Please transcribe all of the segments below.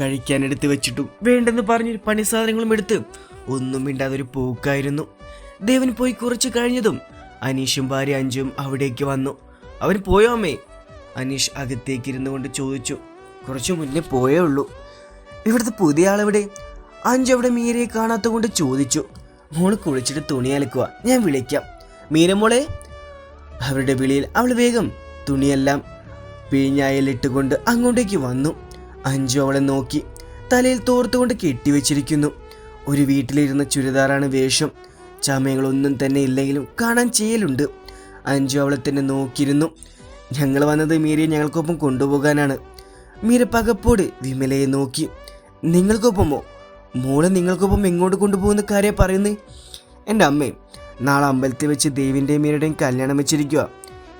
കഴിക്കാൻ എടുത്തു വെച്ചിട്ടു. വേണ്ടെന്ന് പറഞ്ഞ് പണി സാധനങ്ങളും എടുത്ത് ഒന്നും മിണ്ടാതൊരു പോക്കായിരുന്നു. ദേവൻ പോയി കുറച്ച് കഴിഞ്ഞതും അനീഷും ഭാര്യ അഞ്ചും അവിടേക്ക് വന്നു. അവൻ പോയോ അമ്മേ? അനീഷ് അകത്തേക്ക് ഇരുന്നു കൊണ്ട് ചോദിച്ചു. കുറച്ച് മുന്നേ പോയേ ഉള്ളൂ. ഇവിടുത്തെ പുതിയ ആളെവിടെ? അഞ്ചവിടെ മീരയെ കാണാത്ത കൊണ്ട് ചോദിച്ചു. മോൾ കുളിച്ചിട്ട് തുണി അലക്കുക ഞാൻ വിളിക്കാം. മീര മോളെ? അവരുടെ വിളിയിൽ അവൾ വേഗം തുണിയെല്ലാം പിഴിഞ്ഞായലിട്ടുകൊണ്ട് അങ്ങോട്ടേക്ക് വന്നു. അഞ്ചു അവളെ നോക്കി തലയിൽ തോർത്തുകൊണ്ട് കെട്ടിവെച്ചിരിക്കുന്നു. ഒരു വീട്ടിലിരുന്ന ചുരിദാറാണ് വേഷം. ചമയങ്ങളൊന്നും തന്നെ ഇല്ലെങ്കിലും കാണാൻ ചെയ്യലുണ്ട്. അഞ്ചു അവളെ തന്നെ നോക്കിയിരുന്നു. ഞങ്ങൾ വന്നത് മീരയെ ഞങ്ങൾക്കൊപ്പം കൊണ്ടുപോകാനാണ്. മീര പകപ്പോട് വിമലയെ നോക്കി. നിങ്ങൾക്കൊപ്പമോ? മോളെ നിങ്ങൾക്കൊപ്പം എങ്ങോട്ട് കൊണ്ടുപോകുന്ന കാര്യം പറയുന്നേ? എന്റെ അമ്മേ നാളെ അമ്പലത്തിൽ വെച്ച് ദേവിന്റെയും മീരയുടെയും കല്യാണം വെച്ചിരിക്കുക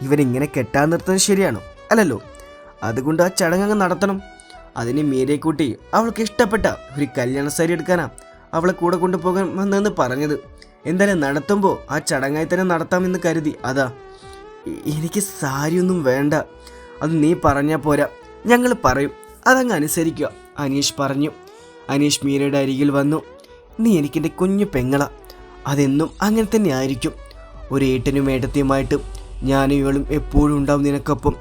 ഇവരിങ്ങനെ കെട്ടാൻ നിർത്തുന്നത് ശരിയാണോ? അല്ലല്ലോ. അതുകൊണ്ട് ആ ചടങ്ങ് അങ്ങ് നടത്തണം. അതിന് മീരയെ കൂട്ടി അവൾക്ക് ഇഷ്ടപ്പെട്ട ഒരു കല്യാണ സാരി എടുക്കാനാ അവളെ കൂടെ കൊണ്ടുപോകാൻ വന്നതെന്ന് പറഞ്ഞത്. എന്തായാലും നടത്തുമ്പോൾ ആ ചടങ്ങായി തന്നെ നടത്താമെന്ന് കരുതി. അതാ എനിക്ക് സാരിയൊന്നും വേണ്ട. അത് നീ പറഞ്ഞാൽ പോരാ. ഞങ്ങൾ പറയും. അതങ്ങ് അനുസരിക്കുക. അനീഷ് പറഞ്ഞു. അനീഷ് മീരയുടെ അരികിൽ വന്നു. നീ എനിക്കെന്റെ കുഞ്ഞു പെങ്ങള. അതെന്നും അങ്ങനെ തന്നെ ആയിരിക്കും. ഒരു ഏട്ടനും ഏട്ടത്തിയുമായിട്ട് ഞാനും ഇവളും എപ്പോഴും ഉണ്ടാവും നിനക്കൊപ്പം.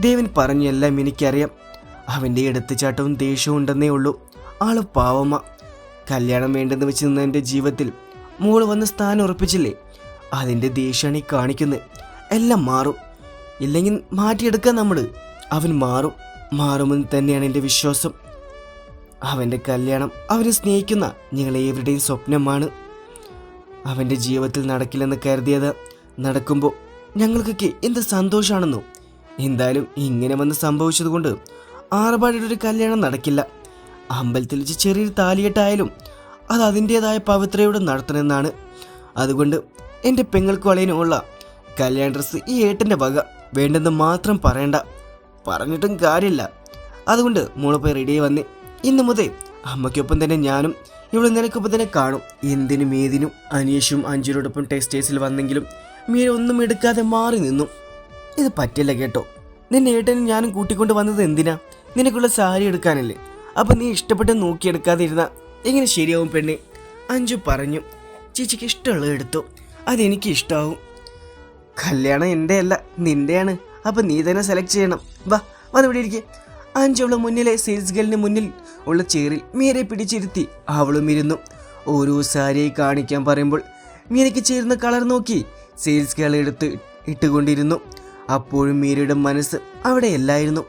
ദേവൻ പറഞ്ഞു എല്ലാം എനിക്കറിയാം. അവന്റെ എടുത്തുചാട്ടവും ദേഷ്യവും ഉണ്ടെന്നേ ഉള്ളൂ. ആൾ പാവമ്മ. കല്യാണം വേണ്ടെന്ന് വെച്ച് നിന്ന എന്റെ ജീവിതത്തിൽ മോൾ വന്ന് സ്ഥാനം ഉറപ്പിച്ചില്ലേ? അതിന്റെ ദേഷ്യമാണ് ഈ കാണിക്കുന്നത് എല്ലാം മാറും. ഇല്ലെങ്കിൽ മാറ്റിയെടുക്കാം നമ്മൾ അവൻ മാറും. മാറുമെന്ന് തന്നെയാണ് എന്റെ വിശ്വാസം. അവന്റെ കല്യാണം അവനെ സ്നേഹിക്കുന്ന ഞങ്ങളേവരുടെയും സ്വപ്നമാണ്. അവന്റെ ജീവിതത്തിൽ നടക്കില്ലെന്ന് കരുതിയത് നടക്കുമ്പോൾ ഞങ്ങൾക്കൊക്കെ എന്ത് സന്തോഷമാണെന്നോ എന്തായാലും ഇങ്ങനെ വന്ന് സംഭവിച്ചതുകൊണ്ട് ആറപാടിയുടെ ഒരു കല്യാണം നടക്കില്ല. അമ്പലത്തിൽ വെച്ച് ചെറിയൊരു താലികെട്ടായാലും അത് അതിന്റേതായ പവിത്രയോടെ നടത്തണമെന്നാണ്. അതുകൊണ്ട് എന്റെ പെങ്ങൾക്ക് കല്യാണ ഡ്രസ്സ് ഈ ഏട്ടന്റെ വക. വേണ്ടെന്ന് മാത്രം പറയണ്ട. പറഞ്ഞിട്ടും കാര്യമില്ല. അതുകൊണ്ട് മോളിപ്പോൾ റെഡി വന്നേ ഇന്ന് മുതൽ അമ്മയ്ക്കൊപ്പം തന്നെ ഞാനും ഇവിടെ നിനക്കൊപ്പം തന്നെ കാണും. എന്തിനും ഏതിനും അനീഷും അഞ്ജുരോടൊപ്പം ടെക്സ്റ്റൈൽസിൽ വന്നെങ്കിലും മീര ഒന്നും എടുക്കാതെ മാറി നിന്നു. ഇത് പറ്റില്ല കേട്ടോ. നിന്നെ ഏട്ടനും ഞാനും കൂട്ടിക്കൊണ്ട് വന്നത് എന്തിനാ? നിനക്കുള്ള സാരി എടുക്കാനല്ലേ? അപ്പൊ നീ ഇഷ്ടപ്പെട്ട് നോക്കിയെടുക്കാതിരുന്ന എങ്ങനെ ശരിയാവും പെണ്ണെ? അഞ്ചു പറഞ്ഞു. ചേച്ചിക്ക് ഇഷ്ടമുള്ളത് എടുത്തു. അതെനിക്ക് ഇഷ്ടമാവും കല്യാണം എന്റെ അല്ല നിന്റെയാണ് അപ്പം നീ തന്നെ സെലക്ട് ചെയ്യണം. വാ വന്നിവിടെ ഇരിക്കേ. അഞ്ചവൾ മുന്നിലെ സെയിൽസ് ഗേളിന് മുന്നിൽ ഉള്ള ചേറിൽ മീരെ പിടിച്ചിരുത്തി. അവളും ഇരുന്നു. ഓരോ സാരിയെ കാണിക്കാൻ പറയുമ്പോൾ മീരയ്ക്ക് ചേരുന്ന കളർ നോക്കി സെയിൽസ് ഗേൾ എടുത്ത് ഇട്ടുകൊണ്ടിരുന്നു. അപ്പോഴും മീരയുടെ മനസ്സ് അവിടെയല്ലായിരുന്നു.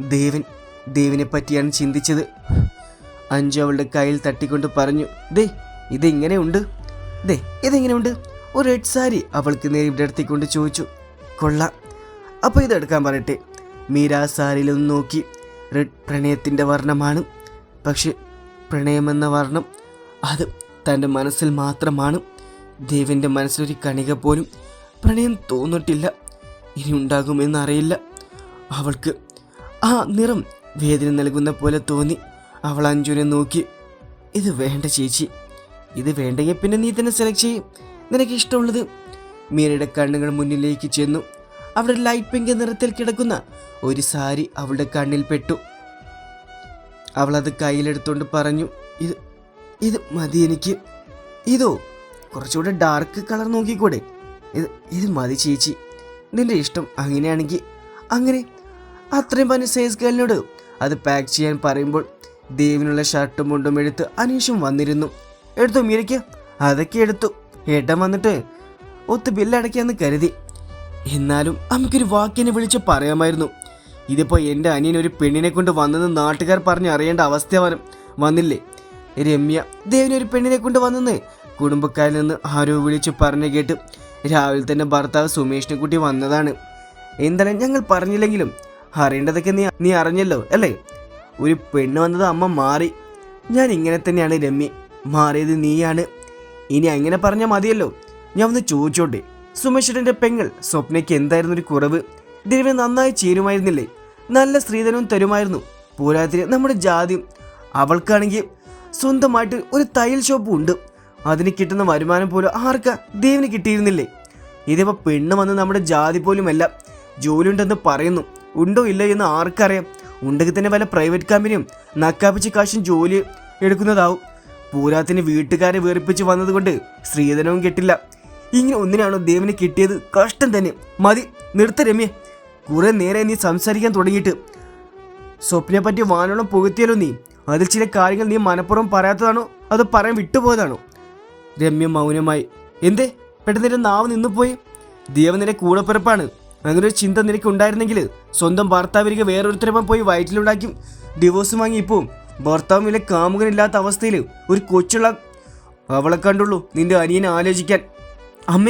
ദേവൻ ദേവിനെ പറ്റിയാണ് ചിന്തിച്ചത്. അഞ്ചു അവളുടെ കയ്യിൽ തട്ടിക്കൊണ്ട് പറഞ്ഞു ദേ ഇതെങ്ങനെയുണ്ട് ദേ ഇതെങ്ങനെയുണ്ട് ഒരു റെഡ് സാരി അവൾക്ക് നേരെ വിടർത്തിക്കൊണ്ട് ചോദിച്ചു കൊള്ളാം. അപ്പോൾ ഇതെടുക്കാൻ പറയട്ടെ. മീര സാരിയിലൊന്ന് നോക്കി റെഡ് പ്രണയത്തിന്റെ വർണമാണ്. പക്ഷെ പ്രണയമെന്ന വർണം അത് തന്റെ മനസ്സിൽ മാത്രമാണ്. ദേവിന്റെ മനസ്സിലൊരു കണിക പോലും പ്രണയം തോന്നിട്ടില്ല. ഇനി ഉണ്ടാകുമെന്നറിയില്ല അവൾക്ക് ആ നിറം വേദന നൽകുന്ന പോലെ തോന്നി. അവൾ അഞ്ജുനെ നോക്കി. ഇത് വേണ്ട ചേച്ചി. ഇത് വേണ്ടെങ്കിൽ പിന്നെ നീ തന്നെ സെലക്ട് ചെയ്യും. നിനക്ക് ഇഷ്ടമുള്ളത്. മീരയുടെ കണ്ണുകൾ മുന്നിലേക്ക് ചെന്നു. അവിടെ ലൈറ്റ് പിങ്ക് നിറത്തിൽ കിടക്കുന്ന ഒരു സാരി അവളുടെ കണ്ണിൽ പെട്ടു. അവൾ അത് കയ്യിലെടുത്തുകൊണ്ട് പറഞ്ഞു ഇത് ഇത് മതി എനിക്ക്. ഇതോ കുറച്ചുകൂടെ ഡാർക്ക് കളർ നോക്കിക്കൂടെ? ഇത് ഇത് മതി ചേച്ചി. നിന്റെ ഇഷ്ടം അങ്ങനെയാണെങ്കിൽ അങ്ങനെ. അത്രയും പറഞ്ഞ സേസ് ഗേളിനോട് അത് പാക്ക് ചെയ്യാൻ പറയുമ്പോൾ ദേവിനുള്ള ഷർട്ടും മുണ്ടും എടുത്ത് അനീഷും വന്നിരുന്നു. എടുത്തു മീരയ്ക്ക്. അതൊക്കെ എടുത്തു. ഏട്ടൻ വന്നിട്ട് ഒത്ത് ബില്ലടയ്ക്കാന്ന് കരുതി. എന്നാലും നമുക്കൊരു വാക്കിനെ വിളിച്ച് പറയാമായിരുന്നു. ഇതിപ്പോൾ എന്റെ അനിയൻ ഒരു പെണ്ണിനെ കൊണ്ട് വന്നെന്ന് നാട്ടുകാർ പറഞ്ഞ് അറിയേണ്ട അവസ്ഥ വരും വന്നില്ലേ? രമ്യ ദേവിനെ ഒരു പെണ്ണിനെ കൊണ്ട് വന്നെന്ന് കുടുംബക്കാരിൽ നിന്ന് ആരോ വിളിച്ച് പറഞ്ഞു കേട്ട് രാവിലെ തന്നെ ഭർത്താവ് സുമേഷിനെ കൂട്ടി വന്നതാണ്. എന്തായാലും ഞങ്ങൾ പറഞ്ഞില്ലെങ്കിലും അറിയേണ്ടതൊക്കെ നീ നീ അറിഞ്ഞല്ലോ അല്ലേ? ഒരു പെണ്ണ് വന്നത് അമ്മ മാറി. ഞാൻ ഇങ്ങനെ തന്നെയാണ് രമ്യ. മാറിയത് നീയാണ്. ഇനി അങ്ങനെ പറഞ്ഞാൽ മതിയല്ലോ. ഞാൻ ഒന്ന് ചോദിച്ചോട്ടെ. സുമേഷിന്റെ പെങ്ങൾ സ്വപ്നയ്ക്ക് എന്തായിരുന്നു ഒരു കുറവ്? ദിവ്യ നന്നായി ചേരുമായിരുന്നില്ലേ? നല്ല സ്ത്രീധനവും തരുമായിരുന്നു. പോരാത്തിന് നമ്മുടെ ജാതിയും അവൾക്കാണെങ്കിൽ സ്വന്തമായിട്ട് ഒരു തയ്യൽ ഷോപ്പ് ഉണ്ട്. അതിന് കിട്ടുന്ന വരുമാനം പോലും ആർക്കാ ദേവിന് കിട്ടിയിരുന്നില്ലേ? ഇതിപ്പോൾ പെണ്ണ് വന്ന് നമ്മുടെ ജാതി പോലുമല്ല. ജോലി ഉണ്ടെന്ന് പറയുന്നു. ഉണ്ടോ ഇല്ല എന്ന് ആർക്കറിയാം. ഉണ്ടെങ്കിൽ തന്നെ വല്ല പ്രൈവറ്റ് കമ്പനിയും നക്കാപ്പിച്ച് കാശും ജോലി എടുക്കുന്നതാവും. പൂരാത്തിന് വീട്ടുകാരെ വേർപ്പിച്ച് വന്നതുകൊണ്ട് സ്ത്രീധനവും കിട്ടില്ല. ഇങ്ങനെ ഒന്നിനാണോ ദേവന് കിട്ടിയത്? കഷ്ടം തന്നെ. മതി നിർത്ത രമ്യ. കുറെ നേരെ നീ സംസാരിക്കാൻ തുടങ്ങിയിട്ട്. സ്വപ്നെ പറ്റി വാനോളം പുകത്തിയാലോ നീ. അതിൽ ചില കാര്യങ്ങൾ നീ മനഃപൂർവം പറയാത്തതാണോ? അതോ പറയാൻ വിട്ടുപോയതാണോ? രമ്യ മൗനമായി. എന്തേ? പെട്ടെന്ന് നാവ് നിന്നുപോയി. ദൈവം നിന്റെ കൂടപ്പിറപ്പാണ്. അങ്ങനെ ഒരു ചിന്ത ഉണ്ടായിരുന്നെങ്കിൽ സ്വന്തം ഭർത്താവിരിക്ക് വേറൊരുത്തരപ്പം പോയി വയറ്റിലുണ്ടാക്കി ഡിവോഴ്സ് വാങ്ങി ഇപ്പോൾ ഭർത്താവും ഇല്ല കാമുകനില്ലാത്ത അവസ്ഥയിൽ ഒരു കൊച്ചുള്ള അവളെ കണ്ടുള്ളൂ നിന്റെ അനിയനെ ആലോചിക്കാൻ. അമ്മ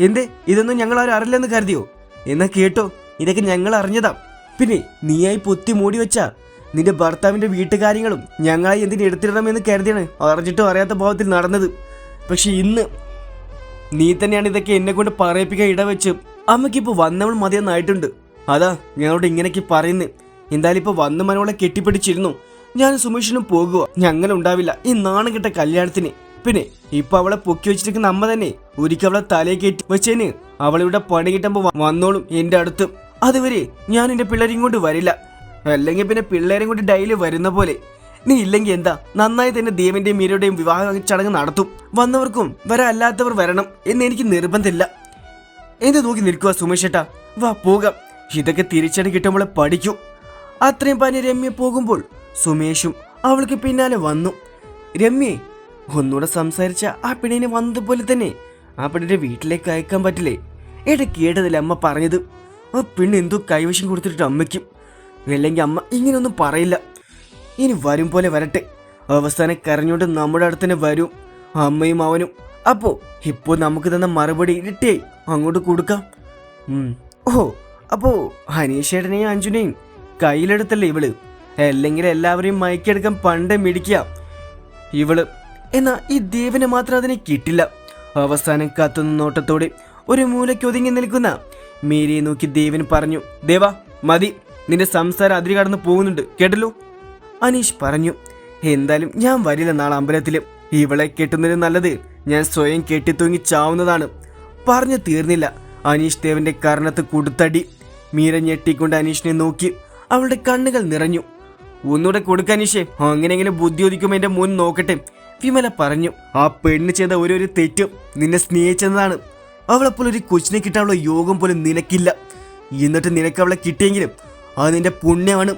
എന്തേ? ഇതൊന്നും ഞങ്ങൾ ആരും അറിയില്ലെന്ന് കരുതിയോ? എന്നാ കേട്ടോ ഇതൊക്കെ ഞങ്ങൾ അറിഞ്ഞതാ. പിന്നെ നീയായി പൊത്തി മൂടി വെച്ച നിന്റെ ഭർത്താവിന്റെ വീട്ടുകാര്യങ്ങളും ഞങ്ങളായി എന്തിനു എടുത്തിടണമെന്ന് കരുതിയാണ് അറിഞ്ഞിട്ടും അറിയാത്ത ഭാവത്തിൽ നടന്നത്. പക്ഷെ ഇന്ന് നീ തന്നെയാണ് ഇതൊക്കെ എന്നെ കൊണ്ട് പറയിപ്പിക്കാൻ ഇടവെച്ച് അമ്മയ്ക്കിപ്പോൾ വന്നവൾ മതിയെന്നായിട്ടുണ്ട് അതാ ഞങ്ങളോട് ഇങ്ങനെയൊക്കെ പറയുന്നേ. എന്തായാലും ഇപ്പോൾ വന്ന മനോളെ കെട്ടിപ്പിടിച്ചിരുന്നു. ഞാൻ സുമേഷിനും പോകുക ഞങ്ങൾ ഉണ്ടാവില്ല. ഈ നാണം കിട്ട കല്യാണത്തിന്. പിന്നെ ഇപ്പൊ അവളെ പൊക്കി വെച്ചിരിക്കുന്ന അമ്മ തന്നെ. ഒരിക്കൽ അവളെ തലയെ കയറ്റി വെച്ചേന്. അവളിവിടെ പണി കിട്ടുമ്പോ വന്നോളും എന്റെ അടുത്ത്. അതുവരെ ഞാൻ എന്റെ പിള്ളേരെയും കൊണ്ട് വരില്ല. അല്ലെങ്കിൽ പിന്നെ പിള്ളേരെയും കൊണ്ട് ഡെയിലി വരുന്ന പോലെ. നീ ഇല്ലെങ്കിൽ എന്താ? നന്നായി തന്നെ ദേവന്റെയും മീരയുടെയും വിവാഹ ചടങ്ങ് നടത്തും. വന്നവർക്കും വരാല്ലാത്തവർ വരണം എന്ന് എനിക്ക് നിർബന്ധമില്ല. എന്ത് നോക്കി നിൽക്കുക സുമേഷേട്ടാ. വാ പോകാം. ഇതൊക്കെ തിരിച്ചടി കിട്ടുമ്പോൾ പഠിക്കൂ. അത്രയും പറഞ്ഞ് രമ്യ പോകുമ്പോൾ സുമേഷും അവൾക്ക് പിന്നാലെ വന്നു. രമ്യേ ഒന്നുകൂടെ സംസാരിച്ച ആ പെണ്ണിനെ വന്നതുപോലെ തന്നെ ആ പെണ്ണിന്റെ വീട്ടിലേക്ക് അയക്കാൻ പറ്റില്ലേ? എടാ കേട്ടതില്ല അമ്മ പറഞ്ഞത്? ആ പെണ്ണ് എന്തോ കൈവശം കൊടുത്തിട്ട് അമ്മയ്ക്കും. അല്ലെങ്കിൽ അമ്മ ഇങ്ങനെയൊന്നും പറയില്ല. ഇനി വരും പോലെ വരട്ടെ. അവസാനം കരഞ്ഞുകൊണ്ട് നമ്മുടെ അടുത്ത് തന്നെ വരും. അമ്മയും അവനും. അപ്പോ ഇപ്പോ നമുക്ക് തന്ന മറുപടി ഇരട്ടിയായി അങ്ങോട്ട് കൊടുക്കാം. ഓ അപ്പോ ഹനീഷേട്ടനെയും അഞ്ജുനെയും കയ്യിലെടുത്തല്ലേ ഇവൾ? അല്ലെങ്കിൽ എല്ലാവരെയും മയക്കെടുക്കാൻ പണ്ടേ മിടിക്കുക ഇവൾ എന്നാ ഈ ദേവനെ മാത്രം അതിനെ കിട്ടില്ല. അവസാനം കത്തുന്ന നോട്ടത്തോടെ ഒരു മൂലയ്ക്ക് ഒതുങ്ങി നിൽക്കുന്ന മേരിയെ നോക്കി ദേവൻ പറഞ്ഞു ദേവ മതി. നിന്റെ സംസാരം അതിരി കടന്ന് പോകുന്നുണ്ട്. കേട്ടല്ലോ? അനീഷ് പറഞ്ഞു എന്തായാലും ഞാൻ വരില്ല നാളെ അമ്പലത്തിൽ. ഇവളെ കെട്ടുന്നതിന് നല്ലത് ഞാൻ സ്വയം കെട്ടിത്തൂങ്ങി ചാവുന്നതാണ്. പറഞ്ഞു തീർന്നില്ല. അനീഷ് ദേവന്റെ കർണത്ത് കൊടുത്തടി. മീര ഞെട്ടിക്കൊണ്ട് അനീഷിനെ നോക്കി. അവളുടെ കണ്ണുകൾ നിറഞ്ഞു. ഒന്നുകൂടെ കൊടുക്കാനീഷേ അങ്ങനെയെങ്കിലും ബുദ്ധി ഒതുക്കുമ്പോൾ എന്റെ മുൻ നോക്കട്ടെ. വിമല പറഞ്ഞു. ആ പെണ്ണ് ചെയ്ത ഓരോരു തെറ്റും നിന്നെ സ്നേഹിച്ചതാണ് അവളപ്പോൾ ഒരു കൊച്ചിനെ കിട്ടാനുള്ള യോഗം പോലും നിനക്കില്ല. എന്നിട്ട് നിനക്ക് അവളെ കിട്ടിയെങ്കിലും അത് നിന്റെ പുണ്യമാണ്.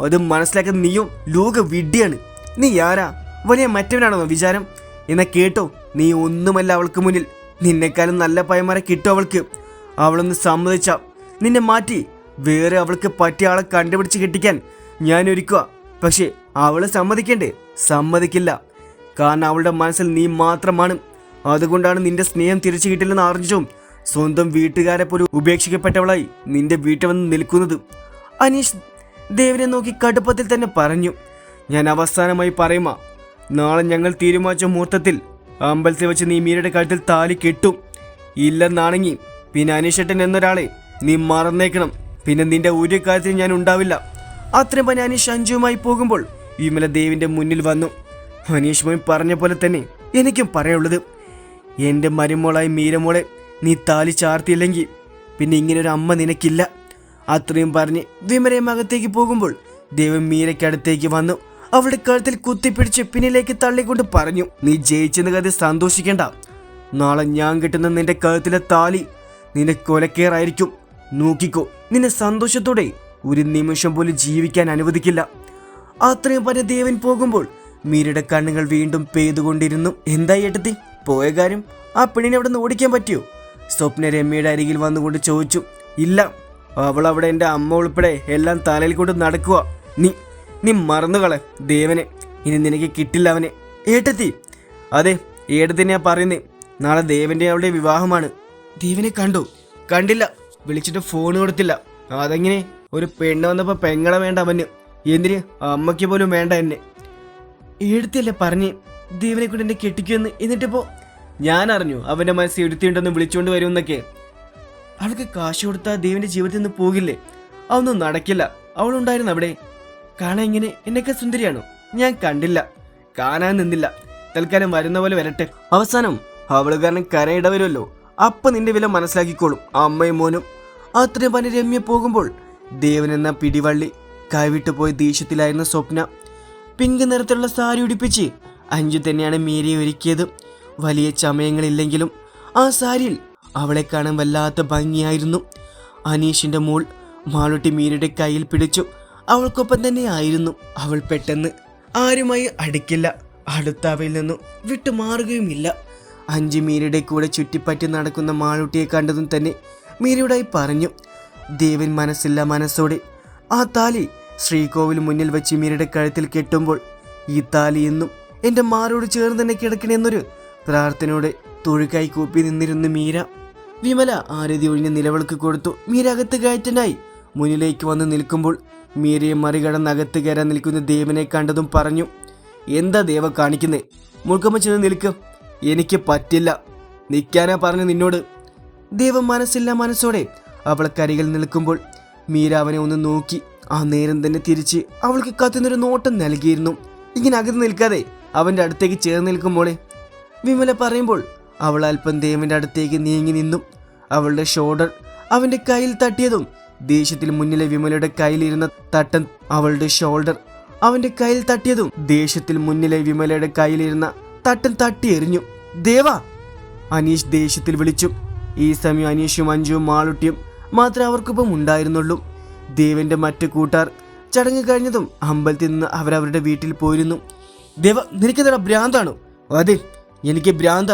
അത് മനസ്സിലാക്കുന്ന നീയും ലോക വിഡ്ഢിയാണ് നീ ആരാ? വലിയ മറ്റവനാണോ വിചാരം? എന്നാ കേട്ടോ നീ ഒന്നുമല്ല അവൾക്ക് മുന്നിൽ. നിന്നെക്കാളും നല്ല പയമാരെ കിട്ടോ അവൾക്ക്. അവളൊന്ന് സമ്മതിച്ച. നിന്നെ മാറ്റി. വേറെ അവൾക്ക് പറ്റിയ ആളെ കണ്ടുപിടിച്ച് കെട്ടിക്കാൻ ഞാൻ ഒരുക്കുക പക്ഷേ അവൾ സമ്മതിക്കണ്ടേ? സമ്മതിക്കില്ല. കാരണം അവളുടെ മനസ്സിൽ നീ മാത്രമാണ്. അതുകൊണ്ടാണ് നിന്റെ സ്നേഹം തിരിച്ചു കിട്ടില്ലെന്ന് അറിഞ്ഞിട്ടും സ്വന്തം വീട്ടുകാരെ പോലും ഉപേക്ഷിക്കപ്പെട്ടവളായി നിന്റെ വീട്ടിൽ വന്ന് നിൽക്കുന്നത്. അനീഷ് ദേവനെ നോക്കി കടുപ്പത്തിൽ തന്നെ പറഞ്ഞു. ഞാൻ അവസാനമായി പറയുമാ നാളെ ഞങ്ങൾ തീരുമാനിച്ച മുഹൂർത്തത്തിൽ അമ്പലത്തിൽ വെച്ച് നീ മീരയുടെ കഴുത്തിൽ താലി കെട്ടും. ഇല്ലെന്നാണെങ്കിൽ പിന്നെ അനീഷേട്ടൻ എന്നൊരാളെ നീ മറന്നേക്കണം. പിന്നെ നിന്റെ ഒരു കാര്യത്തിൽ ഞാൻ ഉണ്ടാവില്ല. അത്രയും പനി അനീഷ് അഞ്ചുമായി പോകുമ്പോൾ വിമല ദേവിന്റെ മുന്നിൽ വന്നു. അനീഷ് മോൻ പറഞ്ഞ പോലെ തന്നെ എനിക്കും പറയുള്ളത് എന്റെ മരുമോളായി മീരമോളെ നീ താലി ചാർത്തിയില്ലെങ്കിൽ പിന്നെ ഇങ്ങനെ ഒരു അമ്മ നിനക്കില്ല. അത്രയും പറഞ്ഞ് വിമലയും അകത്തേക്ക് പോകുമ്പോൾ ദേവൻ മീരയ്ക്കടുത്തേക്ക് വന്നു. അവളുടെ കഴുത്തിൽ കുത്തിപ്പിടിച്ച് പിന്നിലേക്ക് തള്ളിക്കൊണ്ട് പറഞ്ഞു നീ ജയിച്ചെന്ന് കരുതി സന്തോഷിക്കേണ്ട. നാളെ ഞാൻ കിട്ടുന്ന നിന്റെ കഴുത്തിലെ താലി നിന്റെ കൊലക്കേറായിരിക്കും. നോക്കിക്കോ നിന്നെ സന്തോഷത്തോടെ ഒരു നിമിഷം പോലും ജീവിക്കാൻ അനുവദിക്കില്ല. അത്രയും പറഞ്ഞ ദേവൻ പോകുമ്പോൾ മീരയുടെ കണ്ണുകൾ വീണ്ടും പെയ്തുകൊണ്ടിരുന്നു. എന്തായി ഏട്ടത്തി? പോയ കാര്യം? ആ പെണ്ണിനെ അവിടെ നിന്ന് ഓടിക്കാൻ പറ്റിയോ? സ്വപ്ന രമ്യയുടെ അരികിൽ വന്നുകൊണ്ട് ചോദിച്ചു. ഇല്ല അവൾ അവിടെ എന്റെ അമ്മ ഉൾപ്പെടെ എല്ലാം തലയിൽ കൊണ്ട് നടക്കുക നീ നീ മറന്നുകളെ ദേവനെ. ഇനി നിനക്ക് കിട്ടില്ല അവനെ. ഏട്ടത്തി അതെ ഏട്ടത്തിനെയാ പറയുന്നേ. നാളെ ദേവന്റെ അവളുടെ വിവാഹമാണ്. ദേവനെ കണ്ടു. കണ്ടില്ല. വിളിച്ചിട്ട് ഫോൺ കൊടുത്തില്ല. അതെങ്ങനെ? ഒരു പെണ്ണ് വന്നപ്പോൾ പെങ്ങളെ വേണ്ട അവന്. എന്തിന്? അമ്മയ്ക്ക് പോലും വേണ്ട എന്നെ. എഴുത്തിയല്ലേ പറഞ്ഞ് ദേവനെ കൊണ്ട് എന്നെ കെട്ടിക്കുമെന്ന്. എന്നിട്ടിപ്പോ? ഞാൻ അറിഞ്ഞു. അവന്റെ മനസ്സിൽ എഴുത്തിയുണ്ടെന്ന് വിളിച്ചുകൊണ്ട് വരുമെന്നൊക്കെ അവൾക്ക് കാശ് കൊടുത്താൽ ദേവന്റെ ജീവിതത്തിൽ നിന്ന് പോകില്ലേ? അതൊന്നും നടക്കില്ല. അവളുണ്ടായിരുന്നു അവിടെ. കാണാൻ ഇങ്ങനെ എന്നൊക്കെ സുന്ദരിയാണോ? ഞാൻ കണ്ടില്ല. കാണാൻ നിന്നില്ല. തൽക്കാലം വരുന്ന പോലെ വരട്ടെ. അവസാനം അവൾ കാരണം കരയിട വരുമല്ലോ. അപ്പൊ നിന്റെ വില മനസ്സിലാക്കിക്കോളും അമ്മയും മോനും. അത്രയും പനി രമ്യ പോകുമ്പോൾ ദേവൻ എന്ന പിടിവള്ളി കൈവിട്ടു പോയ ദേഷ്യത്തിലായിരുന്ന സ്വപ്ന പിങ്ക് നിറത്തിലുള്ള സാരി ഉടിപ്പിച്ച് അഞ്ചു തന്നെയാണ് മീരയെ ഒരുക്കിയത്. വലിയ ചമയങ്ങളില്ലെങ്കിലും ആ സാരിയിൽ അവളെ കാണാൻ വല്ലാത്ത ഭംഗിയായിരുന്നു. അനീഷിന്റെ മോൾ മാളുട്ടി മീരയുടെ കയ്യിൽ പിടിച്ചു. അവൾക്കൊപ്പം തന്നെ ആയിരുന്നു അവൾ പെട്ടെന്ന്. ആരുമായി അടുക്കില്ല. അടുത്ത അവയിൽ നിന്നും വിട്ടുമാറുകയുമില്ല. അഞ്ച് മീരയുടെ കൂടെ ചുറ്റിപ്പറ്റി നടക്കുന്ന മാളൂട്ടിയെ കണ്ടതും തന്നെ മീരയുടായി പറഞ്ഞു ദേവൻ മനസ്സില്ല മനസ്സോടെ. ആ താലി ശ്രീകോവിൽ മുന്നിൽ വെച്ച് മീരയുടെ കഴുത്തിൽ കെട്ടുമ്പോൾ ഈ താലി എന്നും എന്റെ മാറോട് ചേർന്ന് തന്നെ കിടക്കണമെന്നൊരു പ്രാർത്ഥനയോടെ തൊഴുക്കായി കൂപ്പി നിന്നിരുന്നു മീര. വിമല ആരതി ഒഴിഞ്ഞ് നിലവിളക്ക് കൊടുത്തു മീര അകത്ത് കയറ്റനായി മുന്നിലേക്ക് വന്ന് നിൽക്കുമ്പോൾ മീരയെ മറികടന്ന് അകത്ത് കയറാൻ നിൽക്കുന്ന ദേവനെ കണ്ടതും പറഞ്ഞു എന്താ ദേവ കാണിക്കുന്നേ? മുൾക്കമ്മ ചെന്ന് നിൽക്കും. എനിക്ക് പറ്റില്ല. നിൽക്കാനാ പറഞ്ഞു നിന്നോട്. ദേവൻ മനസ്സില്ല മനസ്സോടെ അവളെ കരികൾ നിൽക്കുമ്പോൾ മീര അവനെ ഒന്ന് നോക്കി. ആ നേരം തന്നെ തിരിച്ച് അവൾക്ക് കത്തുന്നൊരു നോട്ടം നൽകിയിരുന്നു. ഇങ്ങനെ അകത്ത് നിൽക്കാതെ അവന്റെ അടുത്തേക്ക് ചേർന്ന് നിൽക്കുമ്പോളെ വിമല പറയുമ്പോൾ അവൾ അല്പം ദേവന്റെ അടുത്തേക്ക് നീങ്ങി നിന്നു. അവളുടെ ഷോൾഡർ അവന്റെ കയ്യിൽ തട്ടിയതും ദേഷ്യത്തിൽ മുന്നിലെ വിമലയുടെ കയ്യിലിരുന്ന തട്ടൻ അവളുടെ ഷോൾഡർ അവന്റെ കയ്യിൽ തട്ടിയതും ദേഷ്യത്തിൽ മുന്നിലെ വിമലയുടെ കയ്യിലിരുന്ന തട്ടൻ തട്ടി എറിഞ്ഞു ദേവാ! അനീഷ് ദേഷ്യത്തിൽ വിളിച്ചു. ഈ സമയം അനീഷും അഞ്ജുവും മാളുട്ടിയും മാത്രമേ അവർക്കൊപ്പം ഉണ്ടായിരുന്നുള്ളൂ. ദേവന്റെ മറ്റു കൂട്ടാർ ചടങ്ങ് കഴിഞ്ഞതും അമ്പലത്തിൽ നിന്ന് അവരവരുടെ വീട്ടിൽ പോയിരുന്നു. ദേവ നിനക്കെന്താ ഭ്രാന്താണോ? അതെ എനിക്ക് ഭ്രാന്ത.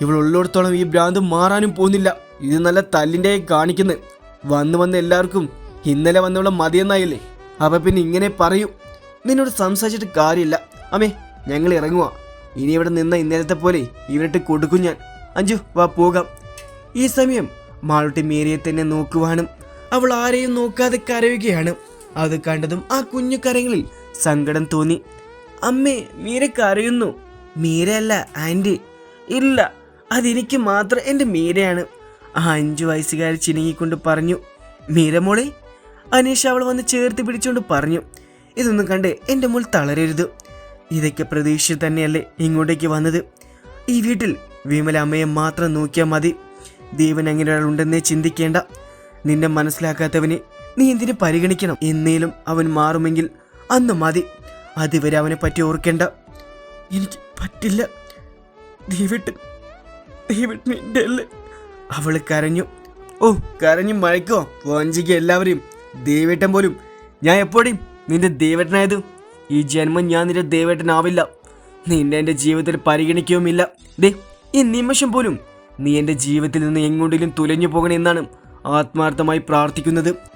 ഇവളുള്ളിടത്തോളം ഈ ഭ്രാന്ത് മാറാനും പോകുന്നില്ല. ഇത് നല്ല തല്ലിന്റെ കാണിക്കുന്നത് വന്ന് വന്ന് എല്ലാവർക്കും ഇന്നലെ വന്നവളെ മതിയെന്നായില്ലേ? അവ പിന്നെ ഇങ്ങനെ പറയൂ. നിന്നോട് സംസാരിച്ചിട്ട് കാര്യമില്ല. അമ്മേ ഞങ്ങൾ ഇറങ്ങുക ഇനി ഇവിടെ നിന്ന ഇന്നലത്തെ പോലെ ഇവരിട്ട് കൊടുക്കും ഞാൻ. അഞ്ചു വാ പോകാം. ഈ സമയം മാളുട്ടി മേരിയെ തന്നെ നോക്കുവാനും അവൾ ആരെയും നോക്കാതെ കരയുകയാണ്. അത് കണ്ടതും ആ കുഞ്ഞു കരങ്ങളിൽ സങ്കടം തോന്നി. അമ്മേ മീര കരയുന്നു. മീരയല്ല ആന്റി. ഇല്ല അതെനിക്ക് മാത്രം എന്റെ മീരയാണ്. ആ അഞ്ചു വയസ്സുകാരി ചിനുങ്ങിക്കൊണ്ട് പറഞ്ഞു മീരമോളെ അനീഷ് അവൾ വന്ന് ചേർത്ത് പിടിച്ചുകൊണ്ട് പറഞ്ഞു ഇതൊന്നും കണ്ട് എന്റെ മോൾ തളരരുത്. ഇതൊക്കെ പ്രതീക്ഷ തന്നെയല്ലേ ഇങ്ങോട്ടേക്ക് വന്നത്. ഈ വീട്ടിൽ വിമല അമ്മയെ മാത്രം നോക്കിയാൽ മതി. ദേവൻ അങ്ങനെ ഒരാളുണ്ടെന്നേ ചിന്തിക്കേണ്ട. നിന്നെ മനസ്സിലാക്കാത്തവനെ നീ എന്തിനു പരിഗണിക്കണം? എന്നേലും അവൻ മാറുമെങ്കിൽ അന്ന് മതി. അതുവരെ അവനെ പറ്റി ഓർക്കേണ്ട. എനിക്ക് പറ്റില്ല. ദൈവട്ടൻ ദൈവട്ടൻ എന്റെ അല്ലേ അവൾ കരഞ്ഞു. ഓ കരഞ്ഞു മഴക്കോ വഞ്ചിക്ക് എല്ലാവരെയും. ദേവേട്ടൻ പോലും. ഞാൻ എപ്പോഴും നിന്റെ ദേവേട്ടനായത്? ഈ ജന്മം ഞാൻ നിന്റെ ദേവേട്ടനാവില്ല. നിന്നെ എന്റെ ജീവിതത്തിൽ പരിഗണിക്കുകയുമില്ല. ദേ ഈ നിമിഷം പോലും നീ എന്റെ ജീവിതത്തിൽ നിന്ന് എങ്ങോട്ടെങ്കിലും തുലഞ്ഞു പോകണമെന്നാണ് ആത്മാർത്ഥമായി പ്രാർത്ഥിക്കുന്നത്.